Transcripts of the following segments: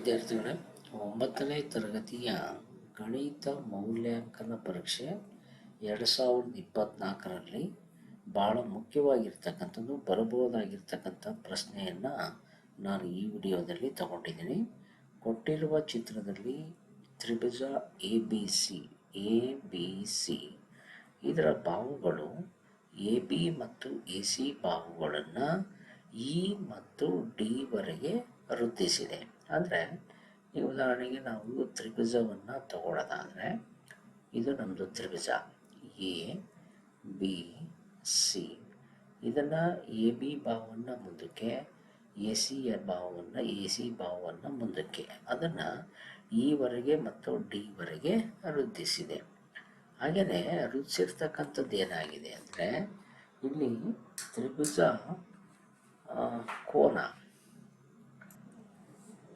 ವಿದ್ಯಾರ್ಥಿಗಳೇ, ಒಂಬತ್ತನೇ ತರಗತಿಯ ಗಣಿತ ಮೌಲ್ಯಾಂಕನ ಪರೀಕ್ಷೆ ಎರಡು ಸಾವಿರದ ಇಪ್ಪತ್ತ್ನಾಲ್ಕರಲ್ಲಿ ಭಾಳ ಮುಖ್ಯವಾಗಿರ್ತಕ್ಕಂಥದ್ದು, ಬರಬಹುದಾಗಿರ್ತಕ್ಕಂಥ ಪ್ರಶ್ನೆಯನ್ನು ನಾನು ಈ ವಿಡಿಯೋದಲ್ಲಿ ತಗೊಂಡಿದ್ದೀನಿ. ಕೊಟ್ಟಿರುವ ಚಿತ್ರದಲ್ಲಿ ತ್ರಿಭುಜ A B C, A B C, ಇದರ ಬಾಹುಗಳು ಎ ಬಿ ಮತ್ತು ಎ ಸಿ ಬಾಹುಗಳನ್ನು ಇ ಮತ್ತು ಡಿ ವರೆಗೆ ಅಂದರೆ ಈ ಉದಾಹರಣೆಗೆ ನಾವು ತ್ರಿಭುಜವನ್ನು ತಗೊಳ್ಳೋದಾದರೆ ಇದು ನಮ್ಮದು ತ್ರಿಭುಜ. A, B, C. ಇದನ್ನು ಎ, ಬಿ ಭಾವವನ್ನು ಮುಂದಕ್ಕೆ, ಎ, ಸಿ ಭಾವವನ್ನು, ಎ, ಸಿ ಭಾವವನ್ನು ಮುಂದಕ್ಕೆ. ಅದನ್ನು ಈವರೆಗೆ ಮತ್ತು ಡಿವರೆಗೆ ವೃದ್ಧಿಸಿದೆ. ಹಾಗೆಯೇ ವೃದ್ಧಿಸಿರ್ತಕ್ಕಂಥದ್ದು ಏನಾಗಿದೆ ಅಂದರೆ, ಇಲ್ಲಿ ತ್ರಿಭುಜ ಕೋನ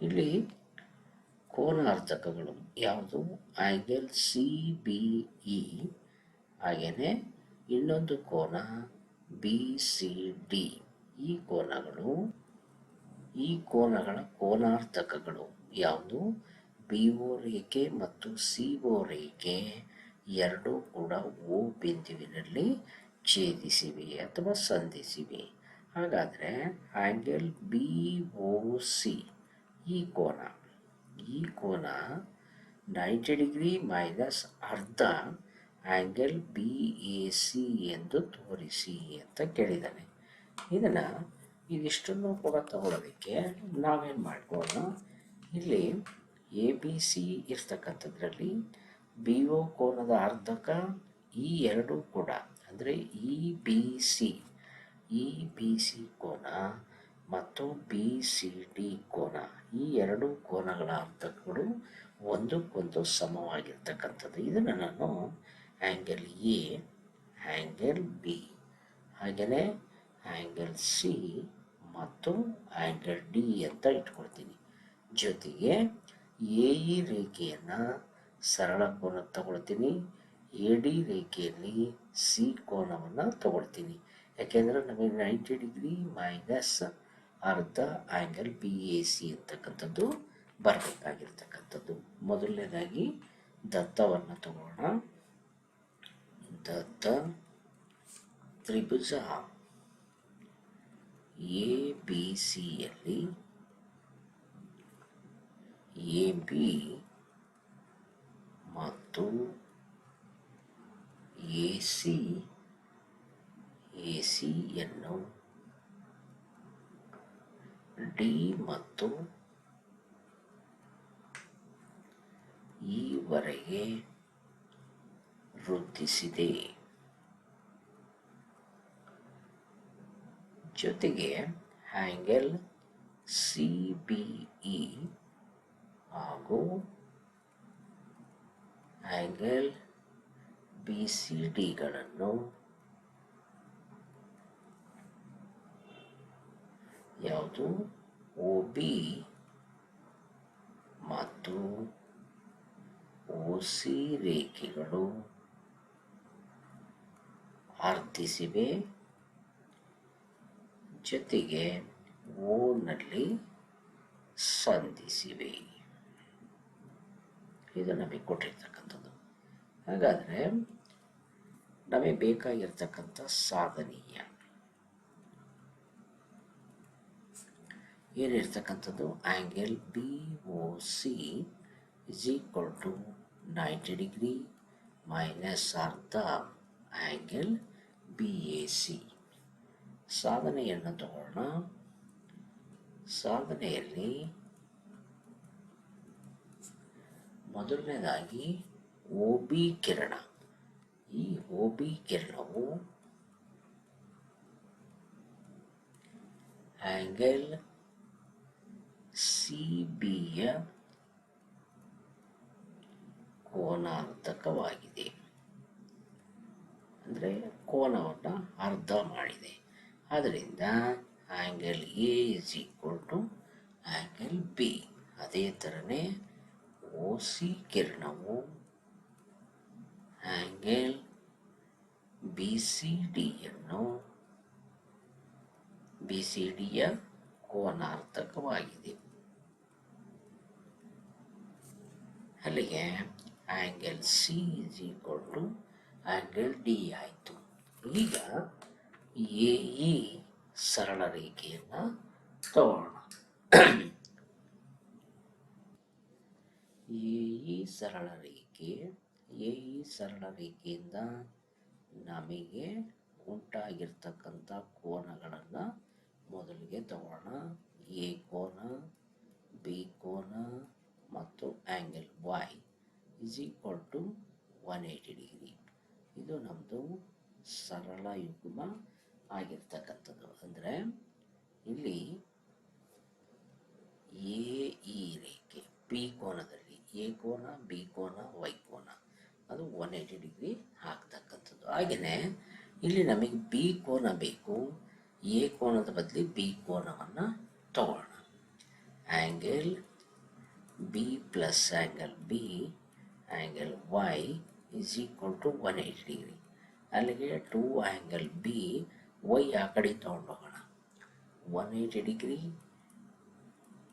ಇಲ್ಲಿ ಕೋನಾರ್ಧಕಗಳು ಯಾವುದು? ಆ್ಯಂಗಲ್ ಸಿ ಬಿ ಇ ಹಾಗೆಯೇ ಇನ್ನೊಂದು ಕೋನ ಬಿ ಸಿ ಡಿ ಈ ಕೋನಗಳು, ಈ ಕೋನಗಳ ಕೋನಾರ್ಧಕಗಳು ಯಾವುದು? ಬಿ ಒ ರೇಖೆ ಮತ್ತು ಸಿ ಒ ರೇಖೆ ಎರಡೂ ಕೂಡ ಓ ಬಿಂದುವಿನಲ್ಲಿ ಛೇದಿಸಿವೆ ಅಥವಾ ಸಂಧಿಸಿವೆ. ಹಾಗಾದರೆ ಆ್ಯಂಗಲ್ ಬಿ ಒ ಸಿ ಈ ಕೋನ ಈ ಕೋನ ನೈಂಟಿ ಡಿಗ್ರಿ ಮೈನಸ್ ಅರ್ಧ ಆ್ಯಂಗಲ್ ಬಿ ಎ ಸಿ ಎಂದು ತೋರಿಸಿ ಅಂತ ಕೇಳಿದ್ದಾನೆ. ಇದನ್ನು ಇದಿಷ್ಟನ್ನು ಕೂಡ ತಗೊಳ್ಳೋದಕ್ಕೆ ನಾವೇನು ಮಾಡ್ಕೊಳ್ಳೋಣ ಇಲ್ಲಿ ಎ ಬಿ ಸಿ ಇರ್ತಕ್ಕಂಥದ್ರಲ್ಲಿ ಬಿ ಒ ಕೋನದ ಅರ್ಧಕ ಈ ಎರಡೂ ಕೂಡ, ಅಂದರೆ E B C E B C ಕೋನ ಮತ್ತು ಬಿ ಸಿ ಡಿ ಕೋನ ಈ ಎರಡು ಕೋನಗಳ ಅರ್ಧಕಗಳು ಒಂದಕ್ಕೊಂದು ಸಮವಾಗಿರ್ತಕ್ಕಂಥದ್ದು. ಇದನ್ನು ನಾನು ಆ್ಯಂಗಲ್ ಎ ಆ್ಯಂಗಲ್ ಬಿ ಹಾಗೆಯೇ ಆ್ಯಂಗಲ್ ಸಿ ಮತ್ತು ಆ್ಯಂಗಲ್ ಡಿ ಅಂತ ಇಟ್ಕೊಳ್ತೀನಿ. ಜೊತೆಗೆ ಎ ಇ ರೇಖೆಯನ್ನು ಸರಳ ಕೋನ ತಗೊಳ್ತೀನಿ. ಎ ಡಿ ರೇಖೆಯಲ್ಲಿ ಸಿ ಕೋನವನ್ನು ತಗೊಳ್ತೀನಿ. ಯಾಕೆಂದರೆ ನಮಗೆ ನೈಂಟಿ ಡಿಗ್ರಿ ಮೈನಸ್ ಅರ್ಧ ಆ್ಯಂಗಲ್ ಬಿ ಎ ಸಿ ಅಂತಕ್ಕಂಥದ್ದು ಬರಬೇಕಾಗಿರ್ತಕ್ಕಂಥದ್ದು. ಮೊದಲನೇದಾಗಿ ದತ್ತವನ್ನು ತಗೋಣ. ದತ್ತ ತ್ರಿಭುಜ ಎ ಬಿ ಸಿಯಲ್ಲಿ ಎ ಬಿ ಮತ್ತು ಎ ಸಿ ಎ ಸಿಯನ್ನು ಡಿ ಮತ್ತು ಈವರೆಗೆ ವೃದ್ಧಿಸಿದೆ. ಜೊತೆಗೆ ಹ್ಯಾಂಗಲ್ ಸಿ ಬಿ ಹಾಗೂ ಆ್ಯಂಗಲ್ ಬಿ ಸಿ ಡಿಗಳನ್ನು ಯಾವುದು? ಒ ಬಿ ಮತ್ತು ಒ ಸಿ ರೇಖೆಗಳು. ಅರ್ಧಿಸಿವೆ ಜೊತೆಗೆ ಓನಲ್ಲಿ ಸಂಧಿಸಿವೆ. ಇದು ನಮಗೆ ಕೊಟ್ಟಿರ್ತಕ್ಕಂಥದ್ದು. ಹಾಗಾದರೆ ನಮಗೆ ಬೇಕಾಗಿರ್ತಕ್ಕಂಥ ಸಾಧನೀಯ ಏನಿರ್ತಕ್ಕಂಥದ್ದು? Angle B O C is equal to ninety degree minus ಅರ್ಧ ಆ್ಯಂಗಲ್ ಬಿ ಎ ಸಿ ಸಾಧನೆಯನ್ನು ತಗೊಳ್ಳೋಣ. ಸಾಧನೆಯಲ್ಲಿ ಮೊದಲನೇದಾಗಿ ಒ ಬಿ ಕಿರಣ. ಈ ಒ ಬಿ ಕಿರಣವು ಆ್ಯಂಗಲ್ ಸಿ ಬಿಯ ಕೋನಾರ್ಧಕವಾಗಿದೆ ಅಂದರೆ ಕೋನವನ್ನು ಅರ್ಧ ಮಾಡಿದೆ. ಆದ್ದರಿಂದ angle A is equal to angle B ಅದೇ ಥರನೇ ಓ ಸಿ ಕಿರಣವು ಆ್ಯಂಗಲ್ ಬಿ ಸಿ ಡಿಯನ್ನು ಬಿ ಸಿ ಡಿಯ ಕೋನಾರ್ಥಕವಾಗಿದೆ ಅಲ್ಲಿಗೆ angle C is equal to angle D ಆಯಿತು. ಈಗ ಎ ಇ ಸರಳ ರೇಖೆಯನ್ನು ತಗೋಣ ಎ ಇ ಸರಳ ರೇಖೆ ಎ ಇ ಸರಳ ರೇಖೆಯಿಂದ ನಮಗೆ ಉಂಟಾಗಿರ್ತಕ್ಕಂಥ ಕೋನಗಳನ್ನು ಮೊದಲಿಗೆ ತಗೋಣ ಎ ಕೋನ, ಬಿ ಕೋನ ಮತ್ತು angle Y is equal to one eighty degree ಇದು ನಮ್ಮದು ಸರಳ ಯುಗ್ಮ ಆಗಿರ್ತಕ್ಕಂಥದ್ದು. ಅಂದರೆ ಇಲ್ಲಿ ಎ ಈ ರೇಖೆ, ಪಿ ಕೋನದಲ್ಲಿ ಎ ಕೋನ, ಬಿ ಕೋನ, ವೈ ಕೋನ. ಅದು ಒನ್ ಏಯ್ಟಿ ಡಿಗ್ರಿ ಆಗ್ತಕ್ಕಂಥದ್ದು. ಹಾಗೆಯೇ ಇಲ್ಲಿ ನಮಗೆ ಬಿ ಕೋನ ಬೇಕು. ಎ ಕೋನದ ಬದಲಿ ಬಿ ಕೋನವನ್ನು ತಗೊಳ್ಳೋಣ angle B plus angle B angle Y is equal to one eighty degree ಅಲ್ಲಿಗೆ ಟೂ ಆ್ಯಂಗಲ್ ಬಿ ವೈ ಆ ಕಡೆ ತೊಗೊಂಡೋಗೋಣ one eighty degree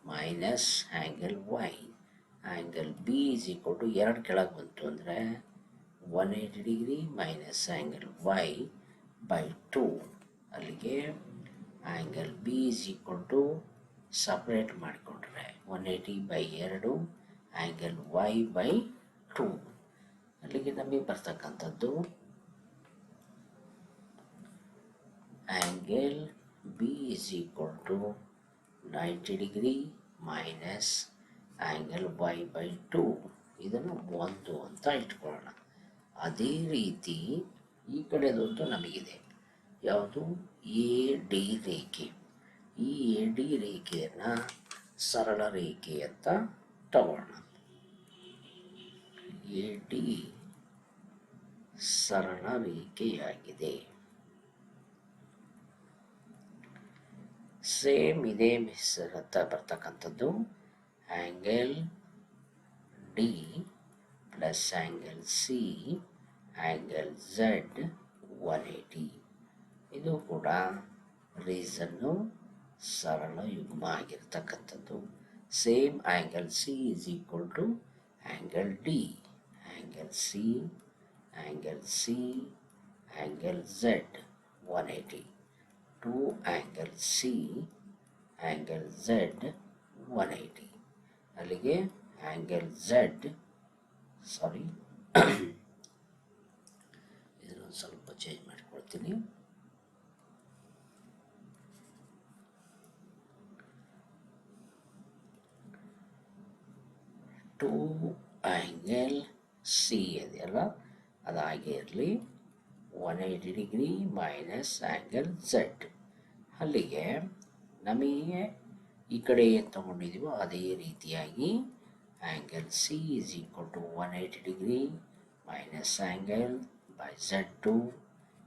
minus angle Y angle B is equal to ಎರಡು ಕೆಳಗೆ ಬಂತು ಅಂದರೆ one eighty degree minus angle Y by two ಅಲ್ಲಿಗೆ angle B is equal to separate ಮಾಡಿಕೊಂಡ್ರೆ one eighty by ಎರಡು angle Y by two ಅಲ್ಲಿಗೆ ನಮಗೆ ಬರ್ತಕ್ಕಂಥದ್ದು angle B is equal to ninety degree minus angle Y by two ಇದನ್ನು ಒಂದು ಅಂತ ಇಟ್ಕೊಳ್ಳೋಣ. ಅದೇ ರೀತಿ ಈ ಕಡೆದೊಂದು ನಮಗಿದೆ. ಯಾವುದು? ಎ ಡಿ ರೇಖೆ. ಈ ಎ ಡಿ ರೇಖೆಯನ್ನು ಸರಳ ರೇಖೆ ಅಂತ ತಗೋಣ. ಎ ಡಿ ಸರಳ ರೇಖೆಯಾಗಿದೆ. ಸೇಮ್ ಇದೇ ಮಿಸ್ ಅಂತ ಬರ್ತಕ್ಕಂಥದ್ದು. Angle D plus angle C angle Z one eighty. ಇದು ಕೂಡ ರೀಸನ್ನು ಸರಳ ಯುಗ್ಮ ಆಗಿರ್ತಕ್ಕಂಥದ್ದು same angle C is equal to angle D angle C angle C angle Z one eighty two angle C angle Z one eighty ಅಲ್ಲಿಗೆ angle Z sorry ಇದನ್ನು ಸ್ವಲ್ಪ change ಮಾಡಿಕೊಳ್ತೀನಿ. Two angle C ಇದೆಯಲ್ಲ ಅದು ಹಾಗೆ ಇರಲಿ one eighty degree minus angle Z ಅಲ್ಲಿಗೆ ನಮಗೆ ಈ ಕಡೆ ಏನು ತೊಗೊಂಡಿದ್ದೀವೋ ಅದೇ ರೀತಿಯಾಗಿ angle C is equal to one eighty degree minus angle by Z two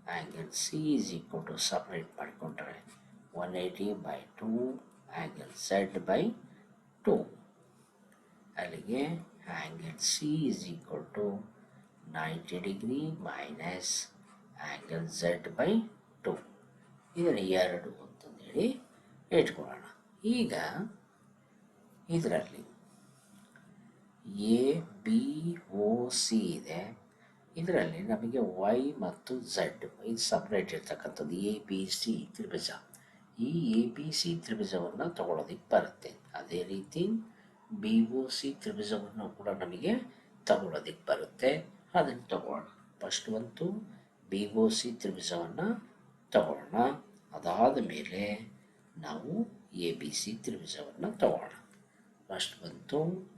angle C is equal to separate ಮಾಡಿಕೊಂಡ್ರೆ one eighty by two angle Z by two ಅಲ್ಲಿಗೆ angle C is equal to ninety degree minus angle Z by two ಇದನ್ನು ಎರಡು ಅಂತಂದೇಳಿ ಇಟ್ಕೊಳ್ಳೋಣ. ಈಗ ಇದರಲ್ಲಿ A B O C ಇದೆ. ಇದರಲ್ಲಿ ನಮಗೆ ವೈ ಮತ್ತು ಝಡ್ ಇದು ಸಪ್ರೇಟ್ ಇರ್ತಕ್ಕಂಥದ್ದು. ಎ ಬಿ ಸಿ ತ್ರಿಭುಜ. ಈ ಎ ಬಿ ಸಿ ತ್ರಿಭುಜವನ್ನು ತಗೊಳ್ಳೋದಕ್ಕೆ ಬರುತ್ತೆ. ಅದೇ ರೀತಿ ಬಿ ಒ ಸಿ ತ್ರಿಭುಜವನ್ನು ಕೂಡ ನಮಗೆ ತಗೊಳ್ಳೋದಕ್ಕೆ ಬರುತ್ತೆ. ಅದನ್ನು ತಗೊಳ್ಳೋಣ. ಫಸ್ಟ್ ಒಂದು ಬಿ ಒ ಸಿ ತ್ರಿಭುಜವನ್ನು ತಗೊಳ್ಳೋಣ. ಅದಾದ ಮೇಲೆ ನಾವು ಎ, ಬಿ, ಸಿ ತ್ರಿಭುಜವನ್ನು ತಗೊಳ್ಳೋಣ. ಫಸ್ಟ್ ಬಂತು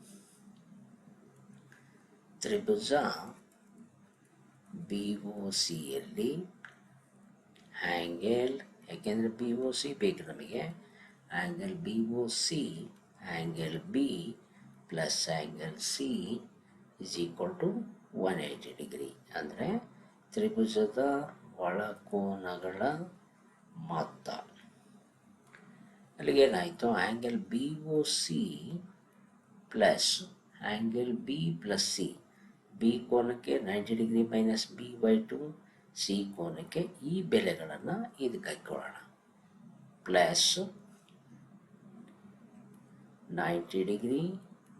ತ್ರಿಭುಜ ಬಿ ಒ ಸಿಯಲ್ಲಿ ಆ್ಯಂಗಲ್ ಯಾಕೆಂದರೆ ಬಿ ಒ ಸಿ ಬೇಕು ನಮಗೆ. Angle B O C angle B plus angle C is equal one eighty degree ಅಂದರೆ ತ್ರಿಭುಜದ ಒಳಕೋನಗಳ ಮೊತ್ತ. ಅಲ್ಲಿಗೇನಾಯಿತು angle B O C plus angle B plus C B ಕೋನಕ್ಕೆ ninety degree minus B by two C ಕೋನಕ್ಕೆ ಈ ಬೆಲೆಗಳನ್ನು ಇದಕ್ಕೆ ಹಾಕ್ಕೊಳ್ಳೋಣ. Plus ninety degree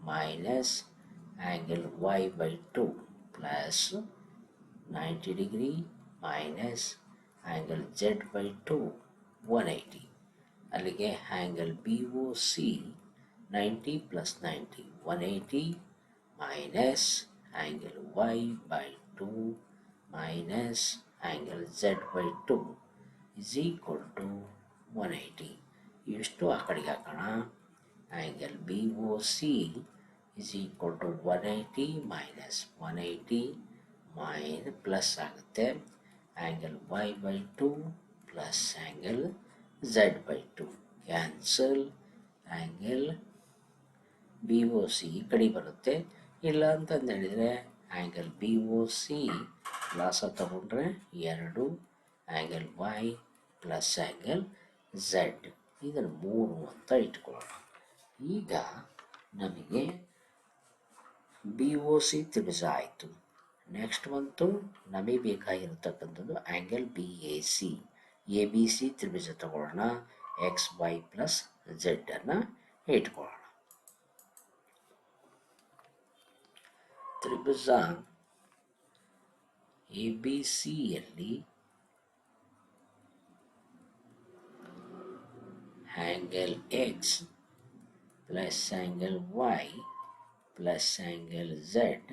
minus angle Y by two plus ninety degree minus angle Z by two one eighty ಅಲ್ಲಿಗೆ angle B O C ninety plus ninety one eighty minus angle Y by two minus angle Z by two is equal to one eighty ಇಷ್ಟು ಆ ಕಡೆಗೆ ಹಾಕೋಣ. Is equal to one eighty minus one eighty main plus ಆಗುತ್ತೆ. Angle Y by two plus angle Z by two cancel angle B O C ಈ ಬರುತ್ತೆ. ಇಲ್ಲ ಅಂತಂದು ಹೇಳಿದರೆ ಆ್ಯಂಗಲ್ ಬಿ ಸಿ ಲಾಸ ತಗೊಂಡ್ರೆ ಎರಡು angle Y plus angle Z ಇದನ್ನು ಮೂರು ಅಂತ ಇಟ್ಕೊಳ್ಳೋಣ. ಈಗ ನಮಗೆ ಬಿ ಒ ಸಿ ತಿಳಿಸಾಯಿತು ನೆಕ್ಸ್ಟ್ ಬಂತು ನಮಗೆ ಬೇಕಾಗಿರತಕ್ಕಂಥದ್ದು angle B A C A B C ತ್ರಿಭುಜ ತಗೊಳ್ಳೋಣ ಎಕ್ಸ್ ವೈ ಪ್ಲಸ್ ಜೆಡ್ಡನ್ನು ಇಟ್ಕೊಳ್ಳೋಣ. ತ್ರಿಭುಜ ಎ ಬಿ ಸಿಯಲ್ಲಿ angle X angle Y plus angle Z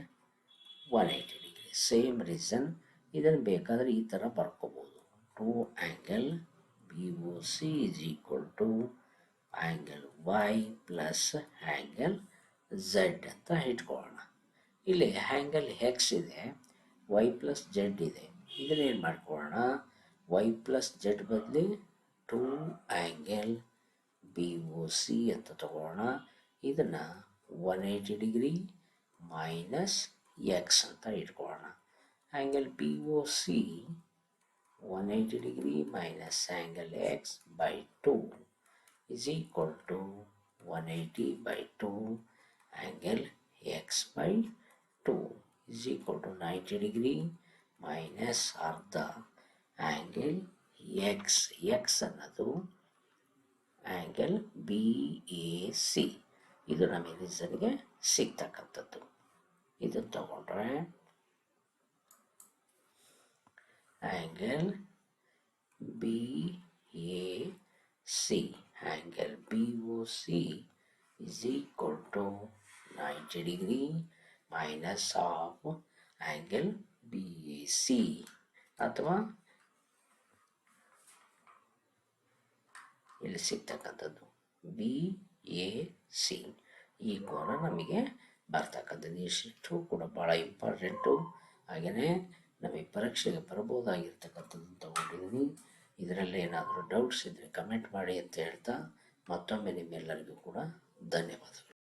one eighty degree same reason ಇದನ್ನು ಬೇಕಾದರೆ ಈ ಥರ ಬರ್ಕೋಬೋದು. Two angle B O C is equal to angle Y plus angle Z ಅಂತ ಇಟ್ಕೊಳ್ಳೋಣ. ಇಲ್ಲಿ ಆ್ಯಂಗಲ್ ಹೆಕ್ಸ್ ಇದೆ ವೈ ಪ್ಲಸ್ ಜೆಡ್ ಇದೆ. ಇದನ್ನೇನು ಮಾಡ್ಕೊಳ್ಳೋಣ? ವೈ ಪ್ಲಸ್ ಜೆಡ್ ಬದಲಿ two angle B O C ಅಂತ ತಗೊಳ್ಳೋಣ. ಇದನ್ನು one eighty degree minus X ಅಂತ ಇಟ್ಕೊಳ್ಳೋಣ. Angle B O C one eighty degree minus angle X by two is equal to 180 by 2 angle x by 2 is equal to 90 degree minus ಅರ್ಧ angle x x ಅನ್ನೋದು angle B A C ಇದು ನಮಗೆ ರೀಸನ್ಗೆ ಸಿಗ್ತಕ್ಕಂಥದ್ದು. ಇದು ತಗೊಂಡ್ರೆ angle B A C angle BOC is equal to 90 degree minus of angle BAC ಅಥವಾ ಇಲ್ಲಿ ಸಿಗ್ತಕ್ಕಂಥದ್ದು ಬಿ ಎ ಸಿ ಈ ಕೋನ ನಮಗೆ ಬರ್ತಕ್ಕಂಥದ್ದು. ಇಷ್ಟು ಕೂಡ ಭಾಳ ಇಂಪಾರ್ಟೆಂಟು ಹಾಗೆಯೇ ನಮಗೆ ಪರೀಕ್ಷೆಗೆ ಬರಬಹುದಾಗಿರ್ತಕ್ಕಂಥದ್ದು ತಗೊಂಡಿದ್ದೀನಿ. ಇದರಲ್ಲಿ ಏನಾದರೂ ಡೌಟ್ಸ್ ಇದ್ದರೆ ಕಮೆಂಟ್ ಮಾಡಿ ಅಂತ ಹೇಳ್ತಾ ಮತ್ತೊಮ್ಮೆ ನಿಮ್ಮೆಲ್ಲರಿಗೂ ಕೂಡ ಧನ್ಯವಾದಗಳು.